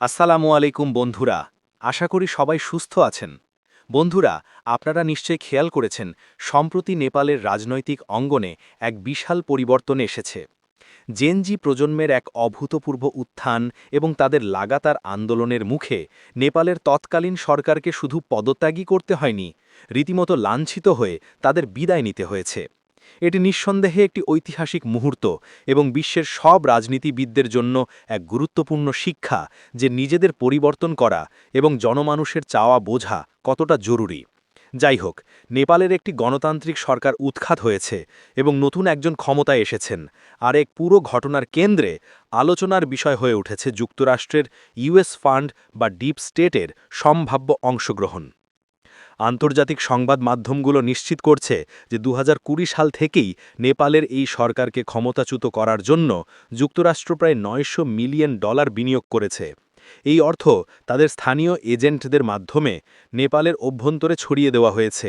আসসালামু আলাইকুম বন্ধুরা, আশা করি সবাই সুস্থ আছেন। বন্ধুরা, আপনারা নিশ্চয়ই খেয়াল করেছেন, সম্প্রতি নেপালের রাজনৈতিক অঙ্গনে এক বিশাল পরিবর্তন এসেছে। জেনজি প্রজন্মের এক অভূতপূর্ব উত্থান এবং তাদের লাগাতার আন্দোলনের মুখে নেপালের তৎকালীন সরকারকে শুধু পদত্যাগী করতে হয়নি, রীতিমতো লাঞ্ছিত হয়ে তাদের বিদায় নিতে হয়েছে। এটি নিঃসন্দেহে একটি ঐতিহাসিক মুহূর্ত এবং বিশ্বের সব রাজনীতিবিদদের জন্য এক গুরুত্বপূর্ণ শিক্ষা যে নিজেদের পরিবর্তন করা এবং জনমানুষের চাওয়া বোঝা কতটা জরুরি। যাই হোক, নেপালের একটি গণতান্ত্রিক সরকার উৎখাত হয়েছে এবং নতুন একজন ক্ষমতায় এসেছেন আর এক পুরো ঘটনার কেন্দ্রে আলোচনার বিষয় হয়ে উঠেছে যুক্তরাষ্ট্রের ইউএস ফান্ড বা ডিপ স্টেটের সম্ভাব্য অংশগ্রহণ। আন্তর্জাতিক সংবাদ মাধ্যমগুলো নিশ্চিত করছে যে দু হাজার কুড়ি সাল থেকেই নেপালের এই সরকারকে ক্ষমতাচ্যুত করার জন্য যুক্তরাষ্ট্র প্রায় নয়শো মিলিয়ন ডলার বিনিয়োগ করেছে। এই অর্থ তাদের স্থানীয় এজেন্টদের মাধ্যমে নেপালের অভ্যন্তরে ছড়িয়ে দেওয়া হয়েছে।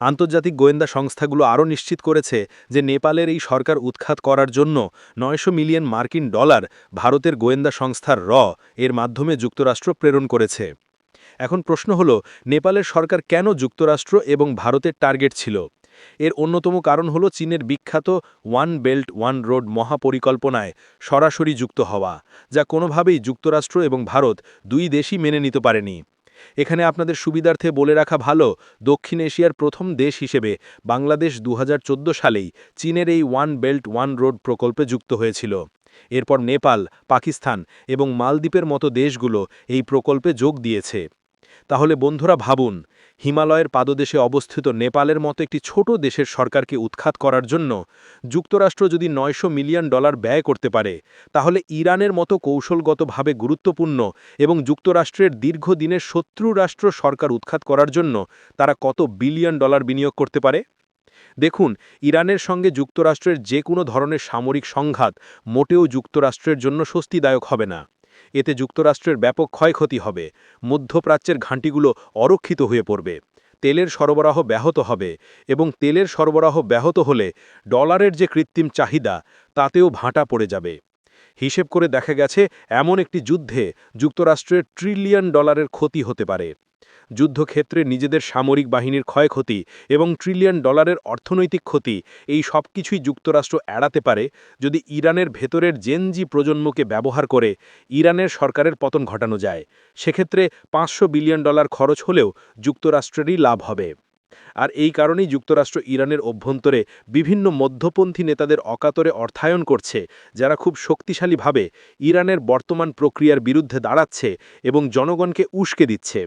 আন্তর্জাতিক গোয়েন্দা সংস্থাগুলো আরও নিশ্চিত করেছে যে নেপালের এই সরকার উৎখাত করার জন্য নয়শো মিলিয়ন মার্কিন ডলার ভারতের গোয়েন্দা সংস্থার র এর মাধ্যমে যুক্তরাষ্ট্র প্রেরণ করেছে। এখন প্রশ্ন হল, নেপালের সরকার কেন যুক্তরাষ্ট্র এবং ভারতের টার্গেট ছিল? এর অন্যতম কারণ হল চীনের বিখ্যাত ওয়ান বেল্ট, ওয়ান রোড মহাপরিকল্পনায় সরাসরি যুক্ত হওয়া, যা কোনোভাবেই যুক্তরাষ্ট্র এবং ভারত দুই দেশই মেনে নিতে পারেনি। এখানে আপনাদের সুবিধার্থে বলে রাখা ভালো, দক্ষিণ এশিয়ার প্রথম দেশ হিসেবে বাংলাদেশ দু হাজার চোদ্দ সালেই চীনের এই ওয়ান বেল্ট, ওয়ান রোড প্রকল্পে যুক্ত হয়েছিল। এরপর নেপাল, পাকিস্তান এবং মালদ্বীপের মতো দেশগুলো এই প্রকল্পে যোগ দিয়েছে। তাহলে বন্ধুরা ভাবুন, হিমালয়ের পাদদেশে অবস্থিত নেপালের মতো একটি ছোট দেশের সরকারকে উৎখাত করার জন্য যুক্তরাষ্ট্র যদি নয়শো মিলিয়ন ডলার ব্যয় করতে পারে, তাহলে ইরানের মতো কৌশলগতভাবে গুরুত্বপূর্ণ এবং যুক্তরাষ্ট্রের দীর্ঘদিনের শত্রু রাষ্ট্র সরকার উৎখাত করার জন্য তারা কত বিলিয়ন ডলার বিনিয়োগ করতে পারে? দেখুন, ইরানের সঙ্গে যুক্তরাষ্ট্রের যে কোনো ধরনের সামরিক সংঘাত মোটেও যুক্তরাষ্ট্রের জন্য স্বস্তিদায়ক হবে না। এতে যুক্তরাষ্ট্রের ব্যাপক ক্ষয়ক্ষতি হবে। মধ্যপ্রাচ্যের ঘাঁটিগুলো অরক্ষিত হয়ে পড়বে। তেলের সরবরাহ ব্যাহত হবে এবং তেলের সরবরাহ ব্যাহত হলে ডলারের যে কৃত্রিম চাহিদা, তাতেও ভাঁটা পড়ে যাবে। হিসেব করে দেখা গেছে, এমন একটি যুদ্ধে যুক্তরাষ্ট্রের ট্রিলিয়ন ডলারের ক্ষতি হতে পারে। যুদ্ধক্ষেত্রে নিজেদের সামরিক বাহিনীর ক্ষয়ক্ষতি এবং ট্রিলিয়ন ডলারের অর্থনৈতিক ক্ষতি এই সব কিছুই যুক্তরাষ্ট্র এড়াতে পারে যদি ইরানের ভেতরের জেনজি প্রজন্মকে ব্যবহার করে ইরানের সরকারের পতন ঘটানো যায়। সেক্ষেত্রে পাঁচশো বিলিয়ন ডলার খরচ হলেও যুক্তরাষ্ট্রেরই লাভ হবে। আর এই কারণেই যুক্তরাষ্ট্র ইরানের অভ্যন্তরে বিভিন্ন মধ্যপন্থী নেতাদের অকাতরে অর্থায়ন করছে, যারা খুব শক্তিশালীভাবে ইরানের বর্তমান প্রক্রিয়ার বিরুদ্ধে দাঁড়াচ্ছে এবং জনগণকে উস্কে দিচ্ছে।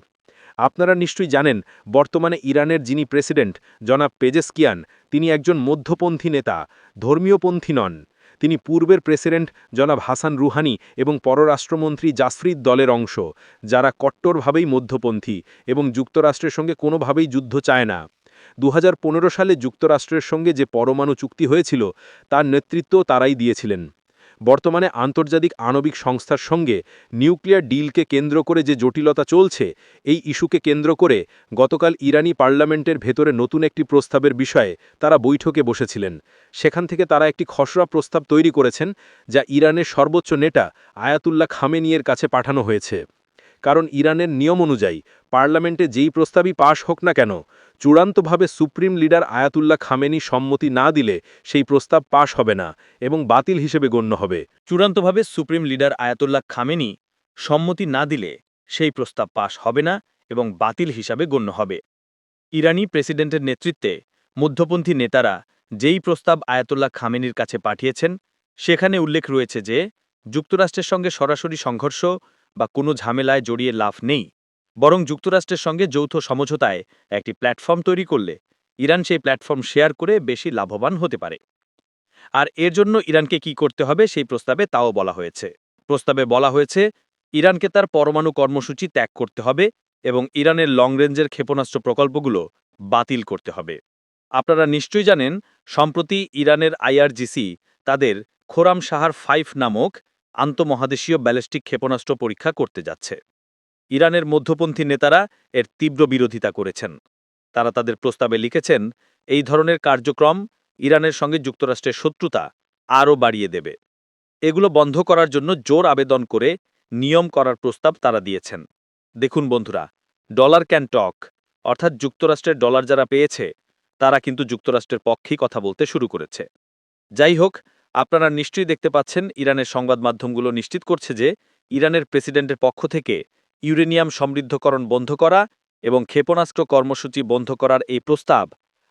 আপনারা নিশ্চয়ই জানেন, বর্তমানে ইরানের যিনি প্রেসিডেন্ট, জনাব পেজেস্কিয়ান, তিনি একজন মধ্যপন্থী নেতা, ধর্মীয়পন্থী নন। তিনি পূর্বের প্রেসিডেন্ট, জনাব হাসান রুহানি এবং পররাষ্ট্রমন্ত্রী জাসফরিদ দলের অংশ, যারা কট্টরভাবেই মধ্যপন্থী এবং যুক্তরাষ্ট্রের সঙ্গে কোনোভাবেই যুদ্ধ চায় না। দু হাজার পনেরো সালে যুক্তরাষ্ট্রের সঙ্গে যে পরমাণু চুক্তি হয়েছিল, তার নেতৃত্ব তারাই দিয়েছিলেন। বর্তমানে আন্তর্জাতিক আণবিক সংস্থার সঙ্গে নিউক্লিয়ার ডিলকে কেন্দ্র করে যে জটিলতা চলছে, এই ইস্যুকে কেন্দ্র করে গতকাল ইরানি পার্লামেন্টের ভেতরে নতুন একটি প্রস্তাবের বিষয়ে তারা বৈঠকে বসেছিলেন। সেখান থেকে তারা একটি খসড়া প্রস্তাব তৈরি করেছেন, যা ইরানের সর্বোচ্চ নেতা আয়াতুল্লাহ খামেনিয়ের কাছে পাঠানো হয়েছে। কারণ ইরানের নিয়ম অনুযায়ী পার্লামেন্টে যেই প্রস্তাবই পাশ হোক না কেন, চূড়ান্তভাবে সুপ্রিম লিডার আয়াতুল্লাহ খামেনি সম্মতি না দিলে সেই প্রস্তাব পাশ হবে না এবং বাতিল হিসেবে গণ্য হবে। চূড়ান্তভাবে সুপ্রিম লিডার আয়াতুল্লাহ খামেনি সম্মতি না দিলে সেই প্রস্তাব পাশ হবে না এবং বাতিল হিসাবে গণ্য হবে। ইরানি প্রেসিডেন্টের নেতৃত্বে মধ্যপন্থী নেতারা যেই প্রস্তাব আয়াতুল্লাহ খামেনির কাছে পাঠিয়েছেন, সেখানে উল্লেখ রয়েছে যে, যুক্তরাষ্ট্রের সঙ্গে সরাসরি সংঘর্ষ বা কোনো ঝামেলায় জড়িয়ে লাভ নেই। বরং যুক্তরাষ্ট্রের সঙ্গে যৌথ সমঝোতায় একটি প্ল্যাটফর্ম তৈরি করলে ইরান সেই প্ল্যাটফর্ম শেয়ার করে বেশি লাভবান হতে পারে। আর এর জন্য ইরানকে কি করতে হবে সেই প্রস্তাবে তাও বলা হয়েছে। প্রস্তাবে বলা হয়েছে, ইরানকে তার পরমাণু কর্মসূচি ত্যাগ করতে হবে এবং ইরানের লং রেঞ্জের ক্ষেপণাস্ত্র প্রকল্পগুলো বাতিল করতে হবে। আপনারা নিশ্চয়ই জানেন, সম্প্রতি ইরানের আইআরজিসি তাদের খোরাম সাহার ফাইভ নামক আন্তমহাদেশীয় ব্যালিস্টিক ক্ষেপণাস্ত্র পরীক্ষা করতে যাচ্ছে। ইরানের মধ্যপন্থী নেতারা এর তীব্র বিরোধিতা করেছেন। তারা তাদের প্রস্তাবে লিখেছেন, এই ধরনের কার্যক্রম ইরানের সঙ্গে যুক্তরাষ্ট্রের শত্রুতা আরও বাড়িয়ে দেবে। এগুলো বন্ধ করার জন্য জোর আবেদন করে নিয়ম করার প্রস্তাব তারা দিয়েছেন। দেখুন বন্ধুরা, ডলার ক্যান টক, অর্থাৎ যুক্তরাষ্ট্রের ডলার যারা পেয়েছে, তারা কিন্তু যুক্তরাষ্ট্রের পক্ষেই কথা বলতে শুরু করেছে। যাই হোক আপনারা নিশ্চয়ই দেখতে পাচ্ছেন, ইরানের সংবাদ মাধ্যমগুলো নিশ্চিত করছে যে ইরানের প্রেসিডেন্টের পক্ষ থেকে ইউরেনিয়াম সমৃদ্ধকরণ বন্ধ করা এবং ক্ষেপণাস্ত্র কর্মসূচি বন্ধ করার এই প্রস্তাব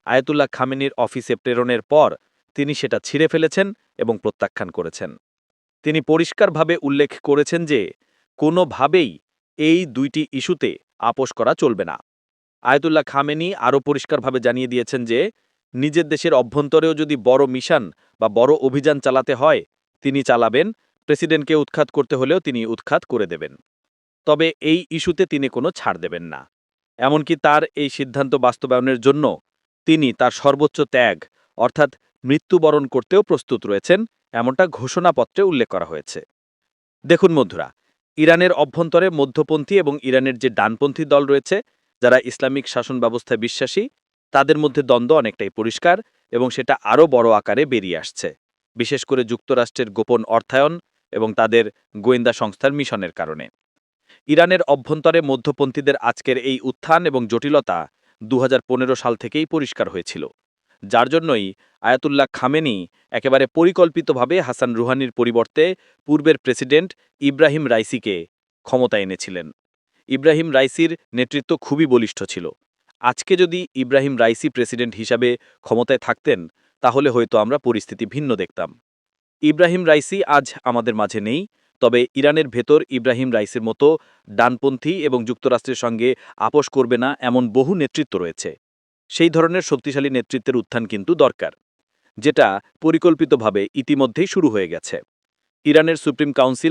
আয়াতুল্লাহ খামেনির অফিসে প্রেরণের পর তিনি সেটা ছিঁড়ে ফেলেছেন এবং প্রত্যাখ্যান করেছেন। তিনি পরিষ্কারভাবে উল্লেখ করেছেন যে কোনোভাবেই এই দুইটি ইস্যুতে আপোষ করা চলবে না। আয়তুল্লাহ খামেনি আরও পরিষ্কারভাবে জানিয়ে দিয়েছেন যে নিজের দেশের অভ্যন্তরেও যদি বড় মিশন বা বড় অভিযান চালাতে হয়, তিনি চালাবেন, প্রেসিডেন্টকে উৎখাত করতে হলেও তিনি উৎখাত করে দেবেন। তবে এই ইস্যুতে তিনি কোনো ছাড় দেবেন না। এমনকি তার এই সিদ্ধান্ত বাস্তবায়নের জন্য তিনি তার সর্বোচ্চ ত্যাগ, অর্থাৎ মৃত্যুবরণ করতেও প্রস্তুত রয়েছেন, এমনটা ঘোষণাপত্রে উল্লেখ করা হয়েছে। দেখুন বন্ধুরা, ইরানের অভ্যন্তরে মধ্যপন্থী এবং ইরানের যে ডানপন্থী দল রয়েছে, যারা ইসলামিক শাসন ব্যবস্থায় বিশ্বাসী তাদের মধ্যে দ্বন্দ্ব অনেকটাই পরিষ্কার এবং সেটা আরও বড় আকারে বেরিয়ে আসছে। বিশেষ করে যুক্তরাষ্ট্রের গোপন অর্থায়ন এবং তাদের গোয়েন্দা সংস্থার মিশনের কারণে। ইরানের অভ্যন্তরে মধ্যপন্থীদের আজকের এই উত্থান এবং জটিলতা দু হাজার পনেরো সাল থেকেই পরিষ্কার হয়েছিল। যার জন্যই আয়াতুল্লাহ খামেনি একেবারে পরিকল্পিতভাবে হাসান রুহানির পরিবর্তে পূর্বের প্রেসিডেন্ট ইব্রাহিম রাইসিকে ক্ষমতা এনেছিলেন। ইব্রাহিম রাইসির নেতৃত্ব খুবই বলিষ্ঠ ছিল। আজকে যদি ইব্রাহিম রাইসি প্রেসিডেন্ট হিসাবে ক্ষমতায় থাকতেন, তাহলে হয়তো আমরা পরিস্থিতি ভিন্ন দেখতাম। ইব্রাহিম রাইসি আজ আমাদের মাঝে নেই, তবে ইরানের ভেতর ইব্রাহিম রাইসির মতো ডানপন্থী এবং যুক্তরাষ্ট্রের সঙ্গে আপোষ করবে না এমন বহু নেতৃত্ব রয়েছে। সেই ধরনের শক্তিশালী নেতৃত্বের উত্থান কিন্তু দরকার, যেটা পরিকল্পিতভাবে ইতিমধ্যেই শুরু হয়ে গেছে। ইরানের সুপ্রিম কাউন্সিল